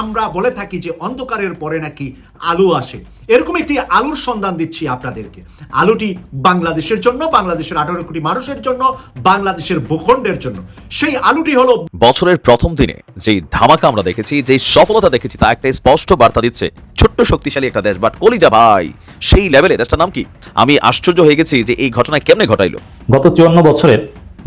আমরা বলে থাকি যে অন্ধকারের পরে নাকি আলো আসে। এরকম একটি আলুর সন্ধান দিচ্ছি আপনাদেরকে। আলুটি বাংলাদেশের জন্য বাংলাদেশের আঠারো কোটি মানুষের জন্য বাংলাদেশের ভূখণ্ডের জন্য। সেই আলুটি হলো বছরের প্রথম দিনে যেই ধামাকা আমরা দেখেছি যেই সফলতা দেখেছি তা একটা স্পষ্ট বার্তা দিচ্ছে। ছোট্ট শক্তিশালী একটা দেশ বাট কলিজা ভাই সেই লেভেলে দেশটার নাম কি? আমি আশ্চর্য হয়ে গেছি যে এই ঘটনা কেমনে ঘটাইলো। গত চুয়ান্ন বছরের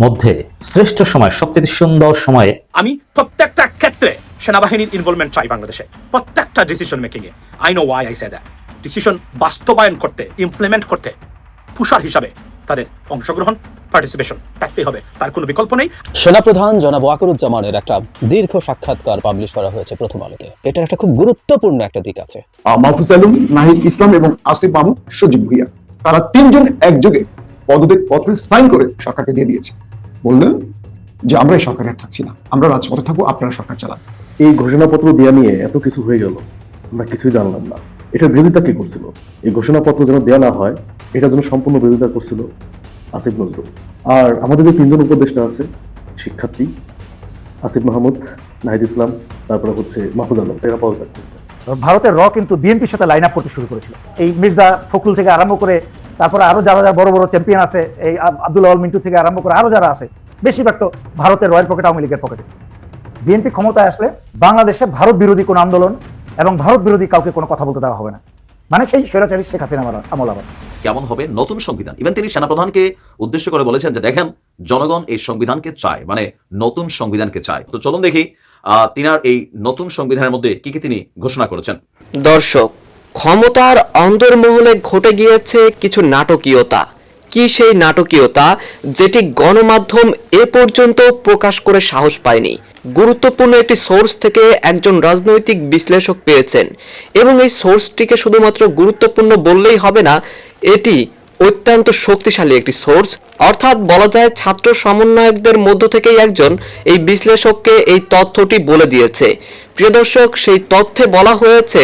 মধ্যে শ্রেষ্ঠ সময় সবচেয়ে সুন্দর সময়ে আমি প্রত্যেকটা ক্ষেত্রে সেনাবাহিনীর ইনভলভমেন্ট চাই বাংলাদেশে। প্রত্যেকটা decision making A I know why I say that decision বাস্তবায়ন করতে ইমপ্লিমেন্ট করতে পুষার হিসাবে তাদের অংশগ্রহণ পার্টিসিপেশন থাকতেই হবে। তার কোনো বিকল্প নেই। সেনাপ্রধান জনাব ওয়াকরুজ্জামানের একটা দীর্ঘ সাক্ষাৎকার পাবলিশ করা হয়েছে প্রথম আলোতে। এটার একটা খুব গুরুত্বপূর্ণ একটা দিক আছে। মাহফুজ আলম নাহিদ ইসলাম এবং আসিফ মাহমুদ সজীব ভুইয়া তারা তিনজন একযোগে পদত্যাগ পত্র সাইন করে সরকারকে দিয়ে দিয়েছে। বললেন যে আমরা এই সরকারে থাকছি না। আমরা রাজপথে থাকব আপনারা সরকার চালান। এই ঘোষণাপত্র দেওয়া নিয়ে এত কিছু হয়ে গেল। আমরা কিছুই জানলাম না। এটার বিরোধিতা কে করছিল? এই ঘোষণাপত্র যেন দেওয়া না হয় এটার জন্য সম্পূর্ণ বিরোধিতা করছিল আসিফ নজরুল। আর আমাদের যে তিনজন উপদেষ্টা আছে, শিক্ষার্থী আসিফ মাহমুদ, নাহিদ ইসলাম, তারপরে হচ্ছে মাহফুজ আলম, এরা করছে ভারতের র কিন্তু বিএনপির সাথে লাইন আপ করতে শুরু করেছিল। এই মির্জা ফখরুল থেকে আরম্ভ করে, তারপরে আরও যারা যারা বড় বড় চ্যাম্পিয়ন আছে, এই আব- আব্দুল আল মিন্টু থেকে আরম্ভ করে আরও যারা আছে, বেশিরভাগ তো ভারতের রয়্যাল পকেট আওয়ামী লীগের পকেটে বিএনপি ক্ষমতায় আসলে বাংলাদেশে ভারত বিরোধী কোনো আন্দোলন এবং ভারত বিরোধী কাউকে কোনো কথা বলতে দেওয়া হবে না। মানে সেই স্বৈরাচারী শেখ হাসিনা আমল- আবার। কেমন হবে নতুন সংবিধান? ইভেন তিনি সেনাপ্রধানকে উদ্দেশ্য করে বলেছেন যে দেখেন জনগণ এই সংবিধানকে চায় মানে নতুন সংবিধানকে চায়। তো চলুন দেখি আহ, তিনার এই নতুন সংবিধানের মধ্যে কি কি তিনি ঘোষণা করেছেন। দর্শক ক্ষমতার অন্তর্মহলে ঘটে গিয়েছে কিছু নাটকীয়তা। কি সেই নাটকীয়তা যেটি গণমাধ্যম এ পর্যন্ত প্রকাশ করে সাহস পায়নি? গুরুত্বপূর্ণ একটি সোর্স থেকে একজন রাজনৈতিক বিশ্লেষক পেয়েছেন এবং এই সোর্সটিকে শুধুমাত্র গুরুত্বপূর্ণ বললেই হবে না, এটি অত্যন্ত শক্তিশালী একটি সোর্স। অর্থাৎ বলা যায় ছাত্র সমন্বয়কদের মধ্য থেকেই একজন এই বিশ্লেষককে এই তথ্যটি বলে দিয়েছে। প্রিয় দর্শক, সেই তথ্যে বলা হয়েছে,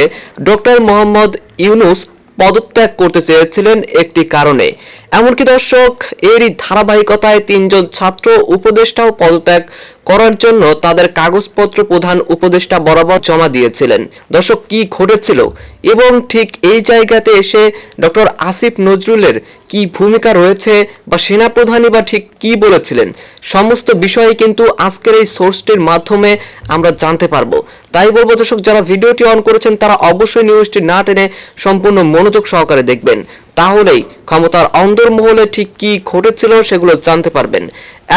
ডক্টর মোহাম্মদ ইউনুস পদত্যাগ করতে চেয়েছিলেন একটি কারণে। এমনকি দর্শক, এরই ধারাবাহিকতায় তিনজন ছাত্র উপদেষ্টাও পদত্যাগ করার জন্য তাদের কাগজপত্র প্রধান উপদেষ্টা বরাবর জমা দিয়েছিলেন। দর্শক, কি ঘটেছিল? এবং ঠিক এই জায়গাতে এসে ডক্টর আসিফ নজরুলের কি ভূমিকা রয়েছে বা সেনাপ্রধানই বা ঠিক কি বলেছিলেন, সমস্ত বিষয়ে কিন্তু আজকের এই সোর্সটির মাধ্যমে আমরা জানতে পারব। তাই বলব, দর্শক, যারা ভিডিওটি অন করেছেন, তারা অবশ্যই নিউজটি না টেনে সম্পূর্ণ মনোযোগ সহকারে দেখবেন। তাহলেই ক্ষমতার অন্দরমহলে ঠিক কি ঘটেছিল সেগুলো জানতে পারবেন।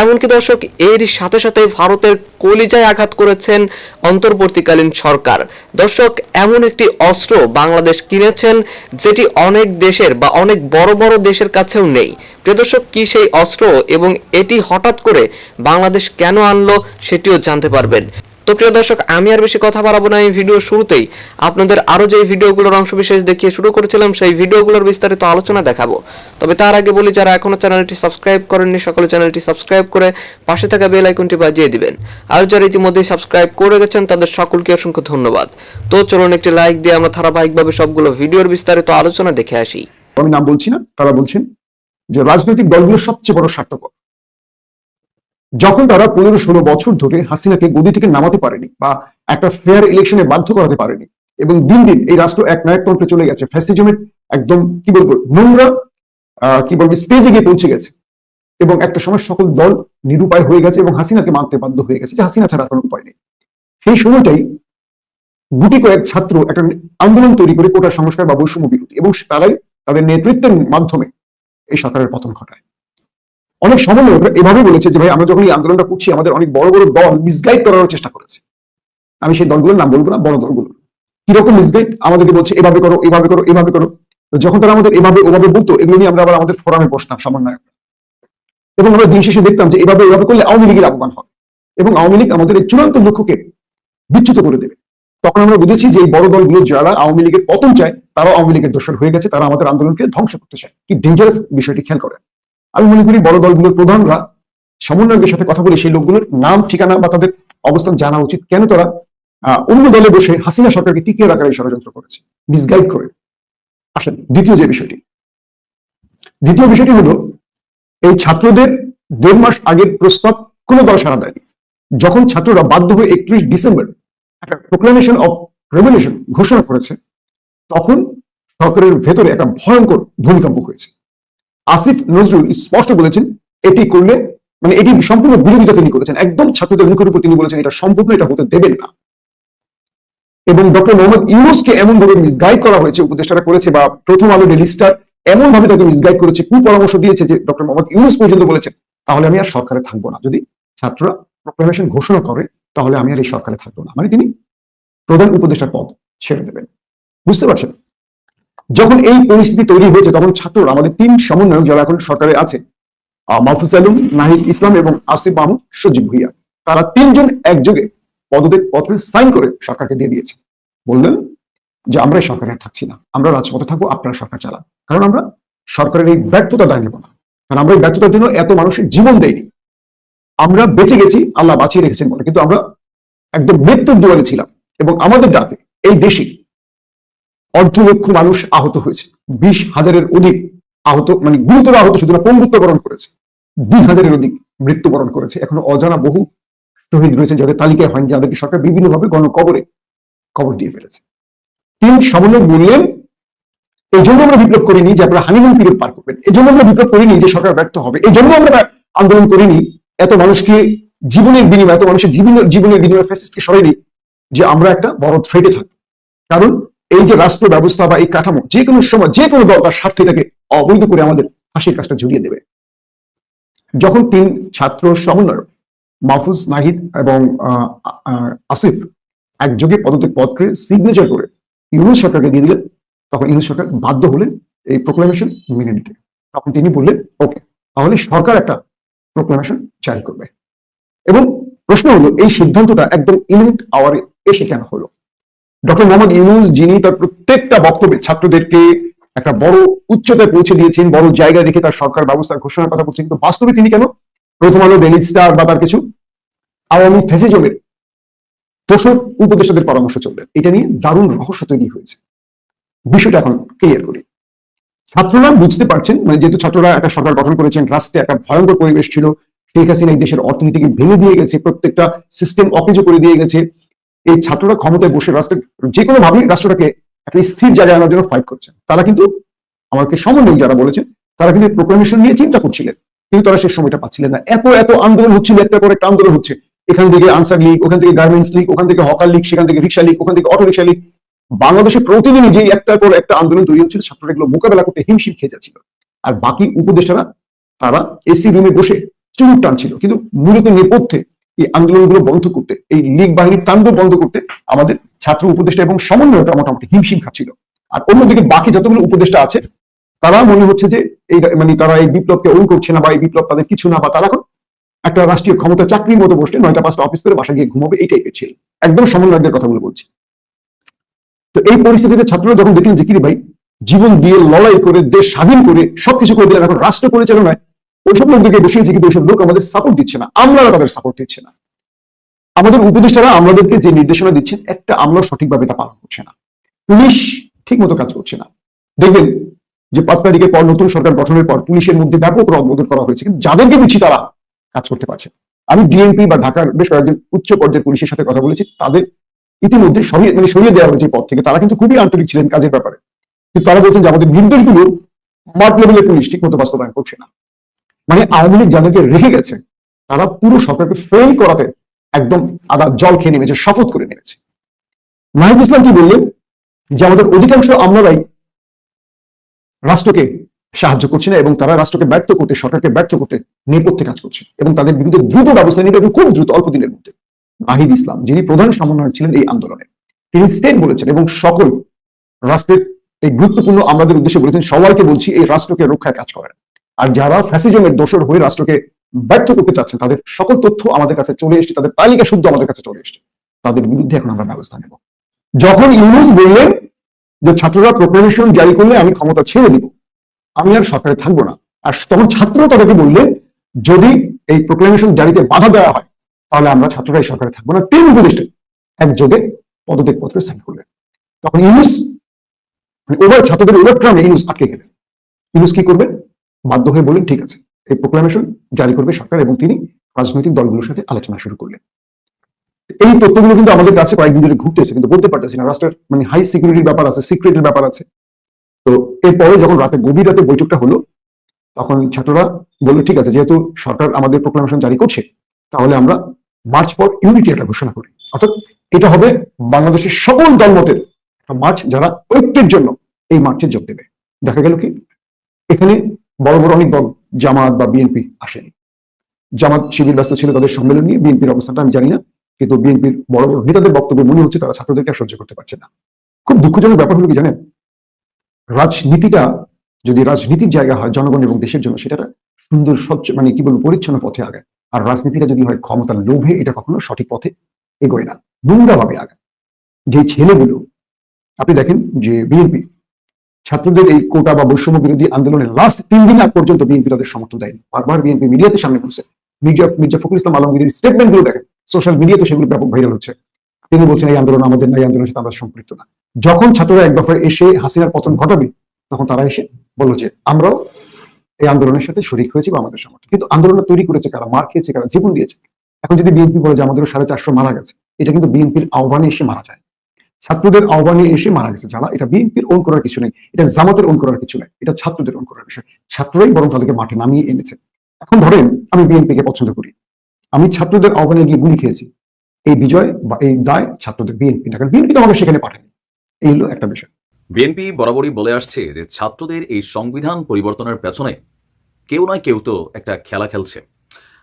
এমনকি দর্শক এরই সাথে সাথে ভারতের কলিজায় আঘাত করেছেন অন্তর্বর্তীকালীন সরকার। দর্শক, এমন একটি অস্ত্র বাংলাদেশ কিনেছেন যেটি অনেক দেশের বা অনেক বড় বড় দেশের কাছেও নেই। প্রিয় দর্শক, কি সেই অস্ত্র এবং এটি হঠাৎ করে বাংলাদেশ কেন আনলো সেটিও জানতে পারবেন। তো প্রিয় দর্শক, আমি আর বেশি কথা বাড়াবো না। এই ভিডিও শুরুতেই আপনাদের আরও যে ভিডিওগুলোর অংশ বিশেষ দেখিয়ে শুরু করেছিলাম, সেই ভিডিওগুলোর বিস্তারিত আলোচনা দেখাবো। তবে তার আগে বলি, যারা এখনও চ্যানেলটি সাবস্ক্রাইব করেননি, সকলে চ্যানেলটি সাবস্ক্রাইব করে পাশে থাকা বেল আইকনটি বাজিয়ে দিবেন। আর যারা ইতিমধ্যেই সাবস্ক্রাইব করে গেছেন, তাদের সকলকে অসংখ্য ধন্যবাদ। তো চলুন একটি লাইক দিয়ে আমরা ধারাবাহিকভাবে সবগুলো ভিডিওর বিস্তারিত আলোচনা দেখে আসি। আমি নাম বলছি না, তারা বলছেন যে রাজনৈতিক দলগুলো সবচেয়ে বড় স্বার্থপর। যখন তারা পনেরো ষোলো বছর ধরে হাসিনাকে গদি থেকে নামাতে পারেনি বা একটা ফেয়ার ইলেকশনে বাধ্য করাতে পারেনি, এবং দিন দিন এই রাষ্ট্র এক নায়কতন্ত্রে চলে গেছে ফ্যাসিজমের একদম কি বলব, নোংরা কি বলব স্টেজে গিয়ে পৌঁছে গেছে। এবং একটা সময় সকল দল নিরুপায় হয়ে গেছে এবং হাসিনাকে মানতে বাধ্য হয়ে গেছে, যে হাসিনা ছাড়া কোনো উপায় নেই। সেই সময়টাই গুটি কয়েক ছাত্র একটা আন্দোলন তৈরি করে কোটা সংস্কার বা বৈষম্য বিরোধী, এবং তারাই তাদের নেতৃত্বের মাধ্যমে এই সরকারের পতন ঘটায়। অনেক সমন্বয়করা এভাবে বলেছে যে, ভাই, আমরা যখন এই আন্দোলনটা করছি, আমাদের অনেক বড় বড় দল মিসগাইড করার চেষ্টা করেছে। আমি সেই দলগুলোর নাম বলব না, বড় দলগুলো কীরকম মিসগাইড আমাদেরকে বলছে, এভাবে করো এভাবে করো এভাবে করো। যখন তারা আমাদের এভাবে, ওভাবে বলতো, এগুলো নিয়ে আমরা আবার আমাদের ফোরামে বসতাম সমন্বয়ক এবং আমরা দিন শেষে দেখতাম যে, এভাবে এভাবে করলে আওয়ামী লীগের লাভবান হবে। এবং আওয়ামী লীগ আমাদের এই চূড়ান্ত লক্ষ্যকে বিচ্যুত করে দেবে। তখন আমরা বুঝেছি যে, এই বড় দলগুলো যারা আওয়ামী লীগের পতন চায় তারা আওয়ামী লীগের দোষর হয়ে গেছে, তারা আমাদের আন্দোলনকে ধ্বংস করতে চায়। কি ডেঞ্জারাস বিষয়টি খেয়াল করেন। আমি মনে করি বড় দলগুলোর প্রধানরা সমন্বয়কের সাথে কথা বলে সেই লোকগুলোর নাম, ঠিকানা বা তাদের অবস্থান জানা উচিত। কেন তারা অন্য দলে বসে হাসিনা সরকারকে টিকিয়ে রাখার এই ষড়যন্ত্র করেছে? মিসগাইড করে। আসেন, দ্বিতীয় যে বিষয়টি। দ্বিতীয় বিষয়টি হলো, এই ছাত্রদের দেড় মাস আগের প্রস্তাব কোনো দল সারা দেয়নি। যখন ছাত্ররা বাধ্য হয়ে একত্রিশ ডিসেম্বর একটা প্রোক্লামেশন অফ রেভলিউশন ঘোষণা করেছে, তখন সরকারের ভেতরে একটা ভয়ঙ্কর ভূমিকম্প হয়েছে। আসিফ নজরুল স্পষ্ট বলেছেন, এটি করলে মানে এটি সম্পূর্ণ বিরোধিতা তিনি করেছেন। একদম ছাত্রদের মুখের উপর তিনি বলেছেন, এটা সম্পূর্ণ, এটা হতে দেবেন না। এবং ডক্টর মোহাম্মদ ইউনুসকে এমন ভাবে মিসগাইড করা হয়েছে, উপদেষ্টারা করেছে, বা প্রথম আলো ডেলি স্টার এমন ভাবে তাকে মিসগাইড করেছে, কুপরামর্শ দিয়েছে যে ডক্টর মোহাম্মদ ইউনুস পর্যন্ত বলেছেন, তাহলে আমি আর সরকারে থাকব না। যদি ছাত্ররা প্রোক্লামেশন ঘোষণা করে, তাহলে আমি আর এই সরকারে থাকব না। মানে তিনি প্রধান উপদেষ্টার পদ ছেড়ে দেবেন। বুঝতে পারছেন? যখন এই পরিস্থিতি তৈরি হয়েছে, তখন ছাত্ররা, আমাদের তিন সমন্বয়ক যারা এখন সরকারে আছে মাহফুজ আলম, নাহিদ ইসলাম এবং আসিফ মাহমুদ, সজীব ভুইয়া, তারা তিনজন একযোগে পদত্যাগ পত্র সাইন করে সরকারকে দিয়ে দিয়েছে। বললেন যে, আমরা এই সরকারে থাকছি না। আমরা রাজপথে থাকব, আপনারা সরকার চালান। কারণ আমরা সরকারের এই ব্যর্থতা দায় নেব না। কারণ আমরা এই ব্যর্থতার জন্য এত মানুষের জীবন দেয়নি আমরা বেঁচে গেছি, আল্লাহ বাঁচিয়ে রেখেছেন বলে কিন্তু আমরা একদম মৃত্যুর দুয়ারে ছিলাম এবং আমাদের ডাকে এই দেশে অর্ধ লক্ষ মানুষ আহত হয়েছে। বিশ হাজারের অধিক আহত মানে গুরুতর আহত শুধু না পঙ্গুত্ব বরণ করেছে। দুই হাজারের অধিক মৃত্যুবরণ করেছে। এখনও অজানা বহু শহীদ রয়েছে যাদের তালিকায় হয়নি, যাদেরকে সরকার বিভিন্নভাবে গণকবরে কবর দিয়ে ফেলেছে। তিন সমন্বয় বললেন এই জন্য আমরা বিপ্লব করিনি যে আপনারা হানিমুন পিরিয়ড পার করবেন। এই জন্য আমরা বিপ্লব করিনি যে সরকার ব্যর্থ হবে। এই জন্য আমরা আন্দোলন করিনি। এত মানুষকে জীবনের বিনিময়, এত মানুষের জীবনের জীবনের বিনিময়ে ফ্যাসিস্টকে সরাইনি যে আমরা একটা বড় থ্রেডে থাকি কারণ এই যে রাষ্ট্র ব্যবস্থা বা এই কাঠামো, যে কোনো সময়, যে কোনো দল তার স্বার্থে এটাকে অবৈধ করে আমাদের ফাঁসির কাজটা জড়িয়ে দেবে। যখন তিন ছাত্র সমন্বয়ক মাহফুজ নাহিদ এবং আসিফ একযোগে পদত্যাগ পত্রে সিগনেচার করে ইউনুস সরকারকে দিয়ে দিলেন, তখন ইউনুস সরকার বাধ্য হলেন এই প্রোক্লামেশন মেনে নিতে। তখন তিনি বললেন, ওকে, তাহলে সরকার একটা প্রোক্লামেশন জারি করবে। এবং প্রশ্ন হলো, এই সিদ্ধান্তটা একদম ইলেভেন্থ আওয়ারে এসে কেন হলো? ডক্টর মোহাম্মদ ইউনুস, যিনি তার প্রত্যেকটা বক্তব্যে ছাত্রদেরকে একটা বড় উচ্চতায় পৌঁছে দিয়েছেন, বড় জায়গায় রেখে তার সরকার ব্যবস্থার ঘোষণার কথা বলছেন, কিন্তু বাস্তবে তিনি কেন? প্রথম আলো ডেলি স্টার বা তার কিছু? আওয়ামী ফেসিজমের দোষক উপদেষ্টাদের পরামর্শ চলবেন এটা নিয়ে দারুণ রহস্য তৈরি হয়েছে। বিষয়টা এখন ক্লিয়ার করি। ছাত্ররা বুঝতে পারছেন মানে যেহেতু ছাত্ররা একটা সরকার গঠন করেছেন, রাষ্ট্রে একটা ভয়ঙ্কর পরিবেশ ছিল, শেখ হাসিনা এই দেশের অর্থনীতিকে ভেঙে দিয়ে গেছে, প্রত্যেকটা সিস্টেম অকেজো করে দিয়ে গেছে। এই ছাত্ররা ক্ষমতায় বসে রাষ্ট্রের যে কোনো ভাবে রাষ্ট্রটাকে একটা স্থির জায়গায় আনার জন্য ফাইট করছেন তারা কিন্তু আমাকে সমন্বয় যারা বলেছেন, তারা কিন্তু প্রোক্লামেশন নিয়ে চিন্তা করছিলেন। কিন্তু তারা সেই সময়টা পাচ্ছিলেন না। এত এত আন্দোলন হচ্ছিল একটা পর একটা আন্দোলন হচ্ছে। এখান থেকে আনসার লীগ, ওখান থেকে গার্মেন্টস লীগ, ওখান থেকে হকার লীগ, সেখান থেকে রিক্সা লীগ, ওখান থেকে অটো রিক্সা লীগ। বাংলাদেশে প্রতিদিনই যে একটার পর একটা আন্দোলন তৈরি হচ্ছিল, ছাত্ররা এগুলো মোকাবেলা করতে হিমশিম খেয়ে যাচ্ছিল। আর বাকি উপদেষ্টারা, তারা এসি রুমে বসে চুরুট টানছিল। কিন্তু মূলত নেপথ্যে এই আন্দোলনগুলো বন্ধ করতে, এই লীগ বাহিনীর তাণ্ডব বন্ধ করতে আমাদের ছাত্র উপদেষ্টা এবং সমন্বয়টা মোটামুটি হিমশিম খাচ্ছিল। আর অন্যদিকে বাকি যতগুলো উপদেষ্টা আছে, তারা মনে হচ্ছে যে এই মানে তারা এই বিপ্লবকে ওন করছে না বা এই বিপ্লব তাদের কিছু না বা তারা এখন একটা রাষ্ট্রীয় ক্ষমতা চাকরির মতো বসে নয়টা পাঁচটা অফিস করে বাসা গিয়ে ঘুমাবে এই টাইপের ছিল। একদম সমন্বয়কদের কথাগুলো বলছি। তো এই পরিস্থিতিতে ছাত্ররা যখন দেখলেন যে কি ভাই, জীবন দিয়ে লড়াই করে, দেশ স্বাধীন করে, সবকিছু করে দিলেন, এখন রাষ্ট্র পরিচালনায় ওইসব লোকদেরকে বসিয়েছে কিন্তু ওইসব লোক আমাদের সাপোর্ট দিচ্ছে না। আমরা তাদের সাপোর্ট দিচ্ছে না। আমাদের উপদেষ্টারা আমাদেরকে যে নির্দেশনা দিচ্ছেন, একটা আমরা সঠিকভাবে তা পালন করছে না। পুলিশ ঠিক মতো কাজ করছে না। দেখবেন যে পাঁচ তারিখের পর নতুন সরকার গঠনের পর পুলিশের মধ্যে ব্যাপক রদবদল করা হয়েছে, কিন্তু যাদেরকে দিচ্ছি তারা কাজ করতে পারছে আমি ডিএমপি বা ঢাকার বেশ কয়েকজন উচ্চ পর্যায়ের পুলিশের সাথে কথা বলেছি, তাদের ইতিমধ্যে সরিয়ে মানে সরিয়ে দেওয়া হয়েছে পথ থেকে। তারা কিন্তু খুবই আন্তরিক ছিলেন কাজের ব্যাপারে। কিন্তু তারা বলছেন যে আমাদের নির্দেশগুলো মাঠ লেভেলের পুলিশ ঠিক মতো বাস্তবায়ন করছে না। মানে আওয়ামী লীগ যাদেরকে রেখে গেছে, তারা পুরো সরকারকে ফেল করাতে একদম আদা জল খেয়ে নেমেছে, শপথ করে নেমেছে। নাহিদ ইসলাম কি বললেন? যে আমাদের অধিকাংশ আমলারাই রাষ্ট্রকে সাহায্য করছে না এবং তারা রাষ্ট্রকে ব্যর্থ করতে, সরকারকে ব্যর্থ করতে নেপথ্যে কাজ করছে এবং তাদের বিরুদ্ধে দ্রুত ব্যবস্থা নিতে এবং খুব দ্রুত, অল্প দিনের মধ্যে। নাহিদ ইসলাম, যিনি প্রধান সমন্বয়ক ছিলেন এই আন্দোলনে, তিনি স্টেট বলেছেন এবং সকল রাষ্ট্রের এই গুরুত্বপূর্ণ আমাদের উদ্দেশ্যে বলেছেন, সবাইকে বলছি এই রাষ্ট্রকে রক্ষায় কাজ করেন আর যারা ফ্যাসিজমের দোষর হয়ে রাষ্ট্রকে ব্যর্থ করতে চাচ্ছেন, তাদের সকল তথ্য আমাদের কাছে চলে এসছে, তাদের তালিকা শুদ্ধ আমাদের কাছে চলে এসছে। তাদের বিরুদ্ধে এখন আমরা ব্যবস্থা নেব। যখন ইউনুস বললেন যে, ছাত্ররা প্রোক্লেমেশন জারি করলে আমি ক্ষমতা ছেড়ে দিব, আমি আর সরকারে থাকব না। আর তখন ছাত্র তাদেরকে বললেন, যদি এই প্রোক্লেমেশন জারিতে বাধা দেওয়া হয়, তাহলে আমরা ছাত্ররা এই সরকারে থাকব না। তিন উপদেষ্টা একযোগে পদত্যাগ পত্রে সাইন করলেন। তখন ইউনুস মানে ওভার ছাত্রদের ওভার ট্রামে ইউনুস আটকে গেলেন। ইউনুস কি করবেন? বাধ্য হয়ে বললেন, ঠিক আছে। এই প্রোক্লামেশন জারি করবে সরকার এবং তিনি রাজনৈতিক দলগুলোর সাথে আলোচনা শুরু করলেন। এই তথ্যগুলো কিন্তু আমাদের কাছে কয়েকদিন ধরে ঘুরতেছে কিন্তু বলতে পারতেছি না। রাষ্ট্রের মানে হাই সিকিউরিটির ব্যাপার আছে সিক্রেটের ব্যাপার আছে। তো এরপরে যখন রাতে গভীর রাতে বৈঠকটা হলো, তখন ছাত্ররা বলল, ঠিক আছে, যেহেতু সরকার আমাদের প্রোক্লামেশন জারি করছে, তাহলে আমরা মার্চ পর ইউনিটি একটা ঘোষণা করি। অর্থাৎ এটা হবে বাংলাদেশের সকল দলমতের মার্চ যারা ঐক্যের জন্য এই মার্চে যোগ দেবে। দেখা গেল কি? এখানে বড় বড় অনেক দল, জামাত বা বিএনপি আসেনি। জামাত শিবির ব্যস্ত ছিল তাদের সম্মেলন নিয়ে, বিএনপির অবস্থানটা আমি জানি না, কিন্তু বিএনপির বড় বড় নেতাদের বক্তব্য মনে হচ্ছে তারা ছাত্রদেরকে সহ্য করতে পারছে না। খুব দুঃখজনক ব্যাপার হলো কি জানেন? রাজনীতিটা যদি রাজনীতির জায়গা হয়, জনগণ এবং দেশের জন্য, সেটা সুন্দর, স্বচ্ছ মানে কি বলব, পরিচ্ছন্ন পথে আগায়। আর রাজনীতিটা যদি হয় ক্ষমতার লোভে, এটা কখনো সঠিক পথে এগোয় না নোংরা ভাবে আগায়। যে ছেলেগুলো, আপনি দেখেন যে বিএনপি ছাত্রদের এই কোটা বা বৈষম্য বিরোধী আন্দোলনের লাস্ট তিন দিন আগ পর্যন্ত বিএনপি তাদের সমর্থন দেয়নি। বারবার বিএনপি মিডিয়াতে সামনে বলছে মির্জা মির্জা ফখরুল ইসলাম আলমগীরের স্টেটমেন্টগুলো দেখেন সোশ্যাল মিডিয়াতে সেগুলো ব্যাপক ভাইরাল হচ্ছে। তিনি বলছেন, এই আন্দোলন আমাদের না, এই আন্দোলনের সাথে আমরা সম্পৃক্ত না। যখন ছাত্ররা এক দফায় এসে হাসিনার পতন ঘটাবে, তখন তারা এসে বলল যে, আমরাও এই আন্দোলনের সাথে শরিক হয়েছি বা আমাদের সমর্থন। কিন্তু আন্দোলন তৈরি করেছে কারা, মার খেয়েছে কারা, জীবন দিয়েছে। এখন যদি বিএনপি বলে যে, আমাদেরও সাড়ে চারশো মারা গেছে, এটা কিন্তু বিএনপির আহ্বানে এসে মারা যায়। ছাত্রদের আহ্বানে এসে মারা গেছে যারা। এটা বিএনপির ওন করার কিছু নেই, এটা জামাতের ওন করার কিছু নেই, এটা ছাত্রদের ওন করার বিষয়। ছাত্ররাই বরং তাদেরকে মাঠে নামিয়ে এনেছে। এখন ধরেন আমি বিএনপিকে পছন্দ করি। আমি ছাত্রদের আহ্বানে গিয়ে গুলি খেয়েছি। এই বিজয় বা এই দায় ছাত্রদের বিএনপি না বিএনপি তো আমাকে সেখানে পাঠায়নি। এই হলো একটা বিষয়। বিএনপি বরাবরই বলে আসছে যে ছাত্রদের এই সংবিধান পরিবর্তনের পেছনে কেউ নয় কেউ তো একটা খেলা খেলছে।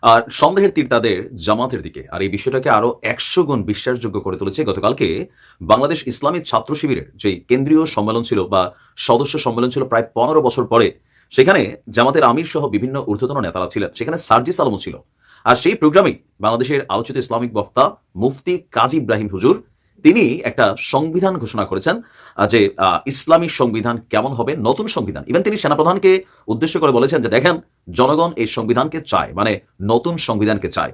আর সন্দেহের তীর তাদের জামাতের দিকে। আর এই বিষয়টাকে আরও একশো গুণ বিশ্বাসযোগ্য করে তুলেছে গতকালকে বাংলাদেশ ইসলামী ছাত্র শিবিরের যে কেন্দ্রীয় সম্মেলন ছিল বা সদস্য সম্মেলন ছিল প্রায় পনেরো বছর পরে, সেখানে জামাতের আমির সহ বিভিন্ন ঊর্ধ্বতন নেতারা ছিলেন। সেখানে সার্জিস আলমও ছিল। আর সেই প্রোগ্রামেই বাংলাদেশের আলোচিত ইসলামিক বক্তা মুফতি কাজী ইব্রাহিম হুজুর তিনি একটা সংবিধান ঘোষণা করেছেন যে ইসলামী সংবিধান কেমন হবে? নতুন সংবিধান। ইভেন তিনি সেনাপ্রধানকে উদ্দেশ্য করে বলেছেন যে, দেখেন, জনগণ এই সংবিধানকে চায় মানে নতুন সংবিধানকে চায়।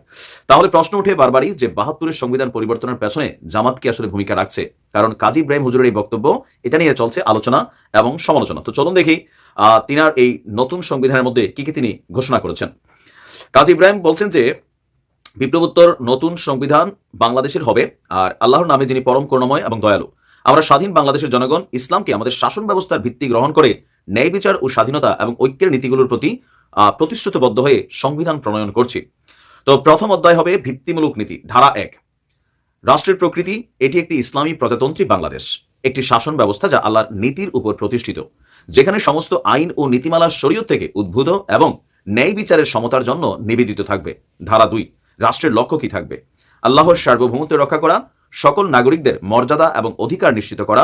তাহলে প্রশ্ন উঠে বারবারই যে, বাহাত্তরের সংবিধান পরিবর্তনের পেছনে জামাত কি আসলে ভূমিকা রাখছে? কারণ কাজী ইব্রাহিম হুজুরের এই বক্তব্য, এটা নিয়ে চলছে আলোচনা এবং সমালোচনা। তো চলুন দেখি তিনার এই নতুন সংবিধানের মধ্যে কি কি তিনি ঘোষণা করেছেন। কাজী ইব্রাহিম বলছেন যে বিপ্লবোত্তর নতুন সংবিধান বাংলাদেশের হবে, আর আল্লাহর নামে যিনি পরম করুণাময় এবং দয়ালু। আমরা স্বাধীন বাংলাদেশের জনগণ, ইসলামকে আমাদের শাসন ব্যবস্থার ভিত্তি গ্রহণ করে ন্যায় বিচার ও স্বাধীনতা এবং ঐক্যের নীতিগুলোর প্রতি প্রতিশ্রুতিবদ্ধ হয়ে সংবিধান প্রণয়ন করছি। তো প্রথম অধ্যায় হবে ভিত্তিমূলক নীতি, ধারা এক। রাষ্ট্রের প্রকৃতি, এটি একটি ইসলামী প্রজাতন্ত্রী বাংলাদেশ। একটি শাসন ব্যবস্থা যা আল্লাহর নীতির উপর প্রতিষ্ঠিত, যেখানে সমস্ত আইন ও নীতিমালা শরীয়ত থেকে উদ্ভূত এবং ন্যায় বিচারের সমতার জন্য নিবেদিত থাকবে। ধারা দুই। রাষ্ট্রের লক্ষ্য কি থাকবে? আল্লাহর সার্বভৌমত্ব রক্ষা করা, সকল নাগরিকদের মর্যাদা এবং অধিকার নিশ্চিত করা,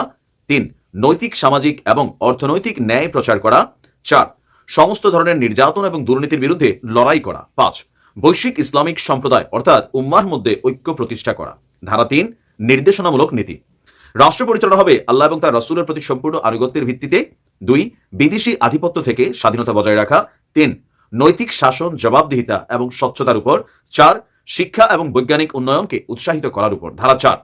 তিন, নৈতিক, সামাজিক এবং অর্থনৈতিক ন্যায় প্রচার করা, চার, সমস্ত ধরনের নির্যাতন এবং দুর্নীতির বিরুদ্ধে লড়াই করা, পাঁচ, বৈশ্বিক ইসলামিক সম্প্রদায় অর্থাৎ উম্মার মধ্যে ঐক্য প্রতিষ্ঠা করা, ধারা তিন, নির্দেশনামূলক নীতি। রাষ্ট্র পরিচালনা হবে আল্লাহ এবং তার রসুলের প্রতি সম্পূর্ণ আনুগত্যের ভিত্তিতে। দুই, বিদেশি আধিপত্য থেকে স্বাধীনতা বজায় রাখা। তিন নৈতিক শাসন, জবাবদিহিতা এবং স্বচ্ছতার উপর। চার, শিক্ষা এবং বৈজ্ঞানিক উন্নয়নকে উৎসাহিত করার উপর। ধারা চার,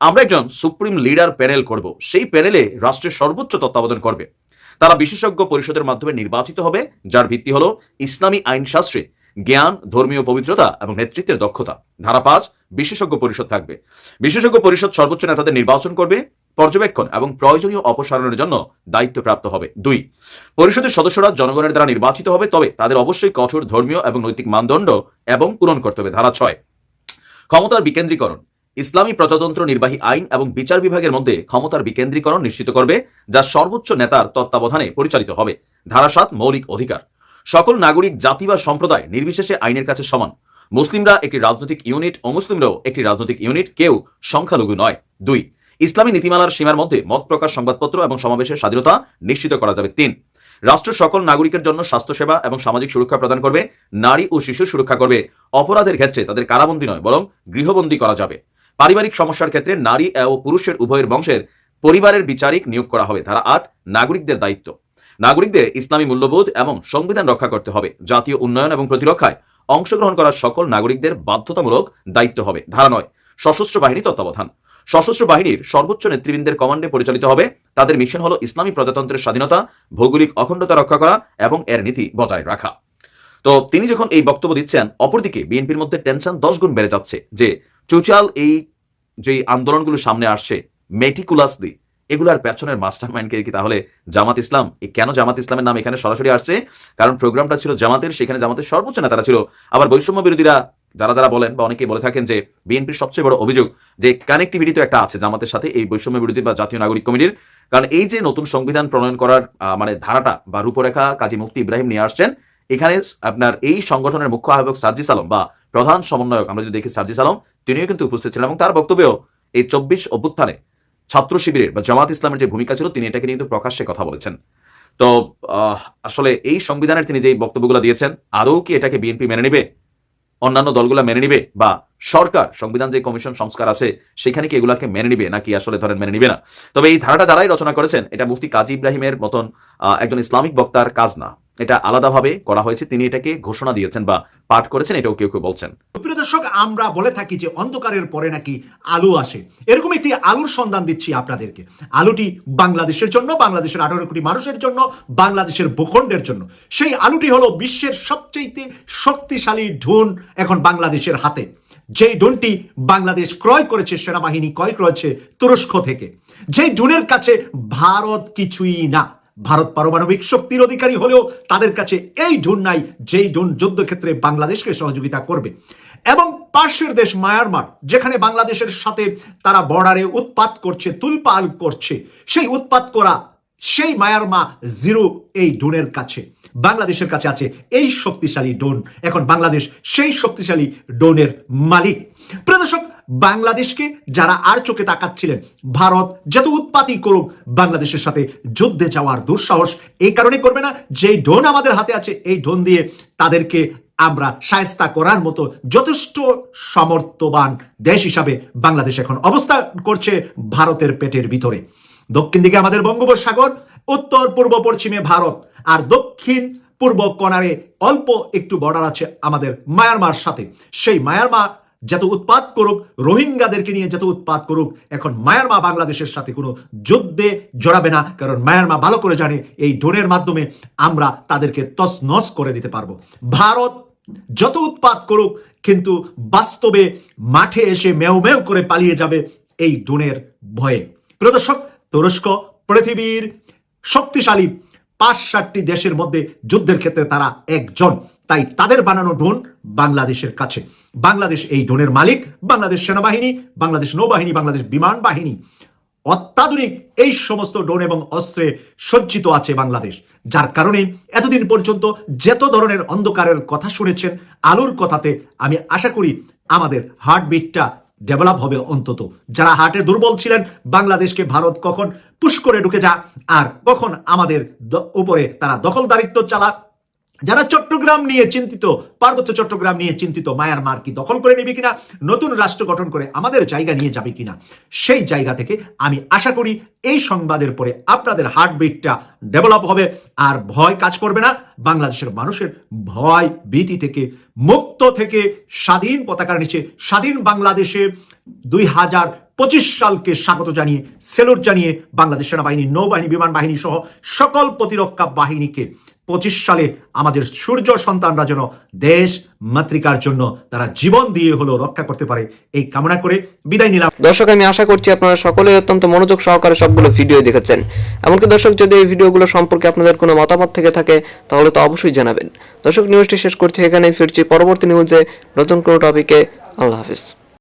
আমরা একজন সুপ্রিম লিডার প্যানেল করব। সেই প্যানেলে রাষ্ট্রের সর্বোচ্চ তত্ত্বাবধান করবে। তারা বিশেষজ্ঞ পরিষদের মাধ্যমে নির্বাচিত হবে, যার ভিত্তি হলো ইসলামী আইনশাস্ত্রে জ্ঞান, ধর্মীয় পবিত্রতা এবং নেতৃত্বের দক্ষতা। ধারা পাঁচ, বিশেষজ্ঞ পরিষদ থাকবে। বিশেষজ্ঞ পরিষদ সর্বোচ্চ নেতাদের নির্বাচন করবে। পর্যবেক্ষণ এবং প্রয়োজনীয় অপসারণের জন্য দায়িত্বপ্রাপ্ত হবে। দুই, পরিষদের সদস্যরা জনগণের দ্বারা নির্বাচিত হবে, তবে তাদের অবশ্যই কঠোর ধর্মীয় এবং নৈতিক মানদণ্ড এবং পূরণ করতে হবে। ধারা ছয়, ক্ষমতার বিকেন্দ্রীকরণ। ইসলামী প্রজাতন্ত্র নির্বাহী আইন এবং বিচার বিভাগের মধ্যে ক্ষমতার বিকেন্দ্রীকরণ নিশ্চিত করবে, যা সর্বোচ্চ নেতার তত্ত্বাবধানে পরিচালিত হবে। ধারা সাত, মৌলিক অধিকার। সকল নাগরিক, জাতি বা সম্প্রদায় নির্বিশেষে আইনের কাছে সমান। মুসলিমরা একটি রাজনৈতিক ইউনিট অমুসলিমরাও একটি রাজনৈতিক ইউনিট, কেউ সংখ্যালঘু নয়। দুই ইসলামী নীতিমালার সীমার মধ্যে মত প্রকাশ, সংবাদপত্র এবং সমাবেশের স্বাধীনতা নিশ্চিত করা যাবে। তিন, রাষ্ট্র সকল নাগরিকের জন্য স্বাস্থ্যসেবা এবং সামাজিক সুরক্ষা প্রদান করবে, নারী ও শিশু সুরক্ষা করবে। অপরাধের ক্ষেত্রে তাদের কারাবন্দী নয়, বরং গৃহবন্দী করা যাবে। পারিবারিক সমস্যার ক্ষেত্রে নারী ও পুরুষের উভয়ের বংশের পরিবারের বিচারিক নিয়োগ করা হবে। ধারা আট, নাগরিকদের দায়িত্ব। নাগরিকদের ইসলামী মূল্যবোধ এবং সংবিধান রক্ষা করতে হবে। জাতীয় উন্নয়ন এবং প্রতিরক্ষায় অংশগ্রহণ করা সকল নাগরিকদের বাধ্যতামূলক দায়িত্ব হবে। ধারা নয়, সশস্ত্র বাহিনী তত্ত্বাবধান। সশস্ত্র বাহিনীর সর্বোচ্চ নেতৃবৃন্দের কমান্ডে পরিচালিত হবে। তাদের মিশন হলো ইসলামী প্রজাতন্ত্রের স্বাধীনতা, ভৌগোলিক অখণ্ডতা রক্ষা করা এবং এর নীতি বজায় রাখা। তো তিনি যখন এই বক্তব্য দিচ্ছেন, অপরদিকে বিএনপির মধ্যে টেনশন দশ গুণ বেড়ে যাচ্ছে যে চুচাল এই যে আন্দোলনগুলো সামনে আসছে মেটিকুলাসলি এগুলার পেছনের মাস্টার মাইন্ডকে কি তাহলে জামাত ইসলাম কেন জামাত ইসলামের নাম এখানে সরাসরি আসছে? কারণ প্রোগ্রামটা ছিল জামাতের, সেখানে জামাতের সর্বোচ্চ নেতারা ছিল। আবার বৈষম্য বিরোধীরা যারা যারা বলেন বা অনেকেই বলে থাকেন যে বিএনপির সবচেয়ে বড় অভিযোগ যে কানেক্টিভিটি তো একটা আছে জামাতের সাথে এই বৈষম্য বিরোধী বা জাতীয় নাগরিক কমিটির। কারণ এই যে নতুন সংবিধান প্রণয়ন করার মানে ধারাটা বা রূপরেখা কাজী মুক্তি ইব্রাহিম নিয়ে আসছেন, এখানে আপনার এই সংগঠনের মুখ্য আহ্বায়ক সার্জিস আলম বা প্রধান সমন্বয়ক, আমরা যদি দেখি সার্জিস আলম, তিনিও কিন্তু উপস্থিত ছিলেন এবং তার বক্তব্যেও এই চব্বিশ অভ্যুত্থানে ছাত্র শিবিরের বা জামাত ইসলামের যে ভূমিকা ছিল, তিনি এটাকে কিন্তু প্রকাশ্যে কথা বলেছেন। তো আসলে এই সংবিধানের তিনি যে বক্তব্যগুলো দিয়েছেন, আদৌ কি এটাকে বিএনপি মেনে নেবে? অন্যান্য দলগুলো মেনে নিবে বা সরকার, সংবিধান যে কমিশন সংস্কার আছে, সেখানে কি এগুলাকে মেনে নিবে নাকি আসলে ধরেন মেনে নিবে না? তবে এই ধারাটা যারাই রচনা করেছেন, এটা মুফতি কাজী ইব্রাহিমের মতন একজন ইসলামিক বক্তার কাজ না। এটা আলাদাভাবে করা হয়েছে, তিনি এটাকে ঘোষণা দিয়েছেন বা পাঠ করেছেন, এটাও কেউ কেউ বলছেন। প্রিয় দর্শক, আমরা বলে থাকি যে অন্ধকারের পরে নাকি আলো আসে। এরকম একটি আলুর সন্ধান দিচ্ছি আপনাদেরকে। আলুটি বাংলাদেশের জন্য, বাংলাদেশের আঠারো কোটি মানুষের জন্য, বাংলাদেশের ভূখণ্ডের জন্য। সেই আলুটি হলো বিশ্বের সবচেয়ে শক্তিশালী ঢুন এখন বাংলাদেশের হাতে। যেই ডোনটি বাংলাদেশ ক্রয় করেছে, সেনাবাহিনী ক্রয় করেছে তুরস্ক থেকে। যেই ডোনের কাছে ভারত কিছুই না। ভারত পারমাণবিক শক্তির অধিকারী হলেও তাদের কাছে এই ডোন নাই, যেই ডোন যুদ্ধক্ষেত্রে বাংলাদেশকে সহযোগিতা করবে। এবং পার্শ্বের দেশ মায়ানমার, যেখানে বাংলাদেশের সাথে তারা বর্ডারে উৎপাত করছে, তুলপাল করছে, সেই উৎপাত করা সেই মায়ারমা জিরো এই ডোনের কাছে, বাংলাদেশের কাছে আছে এই শক্তিশালী ডোন এখন বাংলাদেশ সেই শক্তিশালী ডোনের মালিক। প্রিয় দর্শক বাংলাদেশকে যারা আর চোখে তাকাচ্ছিলেন, ভারত যত উৎপাতই করুক, বাংলাদেশের সাথে যুদ্ধে যাওয়ার দুঃসাহস এই কারণে করবে না। যেই ডোন আমাদের হাতে আছে, এই ডোন দিয়ে তাদেরকে আমরা সায়স্তা করার মতো যথেষ্ট সমর্থবান দেশ হিসাবে বাংলাদেশ এখন অবস্থা করছে ভারতের পেটের ভিতরে। দক্ষিণ দিকে আমাদের বঙ্গোপসাগর, উত্তর, পূর্ব, পশ্চিমে ভারত আর দক্ষিণ, পূর্ব কোণারে অল্প একটু বর্ডার আছে আমাদের মায়ানমার সাথে। সেই মায়ানমার যত উৎপাত করুক, রোহিঙ্গাদেরকে নিয়ে যত উৎপাত করুক, এখন মায়ানমা বাংলাদেশের সাথে কোনো যুদ্ধে জড়াবে না, কারণ মায়ানমা ভালো করে জানে এই ডোনের মাধ্যমে আমরা তাদেরকে তছনছ করে দিতে পারব। ভারত যত উৎপাত করুক, কিন্তু বাস্তবে মাঠে এসে মেও মেও করে পালিয়ে যাবে এই ডোনের ভয়ে। প্রদর্শক তুরস্ক পৃথিবীর শক্তিশালী পাঁচ সাতটি দেশের মধ্যে যুদ্ধের ক্ষেত্রে তারা একজন। তাই তাদের বানানো ড্রোন বাংলাদেশের কাছে। বাংলাদেশ এই ড্রোনের মালিক, বাংলাদেশ সেনাবাহিনী, বাংলাদেশ নৌবাহিনী, বাংলাদেশ বিমান বাহিনী। অত্যাধুনিক এই সমস্ত ড্রোন এবং অস্ত্রে সজ্জিত আছে বাংলাদেশ, যার কারণে এতদিন পর্যন্ত যত ধরনের অন্ধকারের কথা শুনেছেন, আলোর কথাতে আমি আশা করি আমাদের হার্টবিটটা ডেভেলপ হবে অন্তত। যারা হার্টে দুর্বল ছিলেন, বাংলাদেশকে ভারত কখন পুশ করে ঢুকে যা, আর কখন আমাদের উপরে তারা দখলদারিত্ব চালা যারা চট্টগ্রাম নিয়ে চিন্তিত, পার্বত্য চট্টগ্রাম নিয়ে চিন্তিত, মায়ানমার কি দখল করে নেবে কিনা, নতুন রাষ্ট্র গঠন করে আমাদের জায়গা নিয়ে যাবে কিনা, সেই জায়গা থেকে আমি আশা করি এই সংবাদের পরে আপনাদের হার্টবিটটা ডেভেলপ হবে। আর ভয় কাজ করবে না, বাংলাদেশের মানুষের ভয় ভীতি থেকে, মুক্ত থেকে, স্বাধীন পতাকার নিচে, স্বাধীন বাংলাদেশে দুই হাজার পঁচিশ সালকে স্বাগত জানিয়ে, সেলুট জানিয়ে বাংলাদেশ সেনাবাহিনী, নৌবাহিনী, বিমান বাহিনী সহ সকল প্রতিরক্ষা বাহিনীকে পঁচিশ সালে আমাদের সূর্য সন্তানরা যেন দেশ মাতৃকার জন্য তারা জীবন দিয়ে হলো রক্ষা করতে পারে, এই কামনা করে বিদায় নিলাম। দর্শক, আমি আশা করছি আপনারা সকলেই অত্যন্ত মনোযোগ সহকারে সবগুলো ভিডিও দেখেছেন। এমনকি দর্শক, যদি এই ভিডিওগুলো সম্পর্কে আপনাদের কোনো মতামত থেকে থাকে, তাহলে তো অবশ্যই জানাবেন। দর্শক, নিউজটি শেষ করছি এখানে ফিরছি। পরবর্তী নিউজে নতুন কোনো টপিকে, আল্লাহ হাফিজ।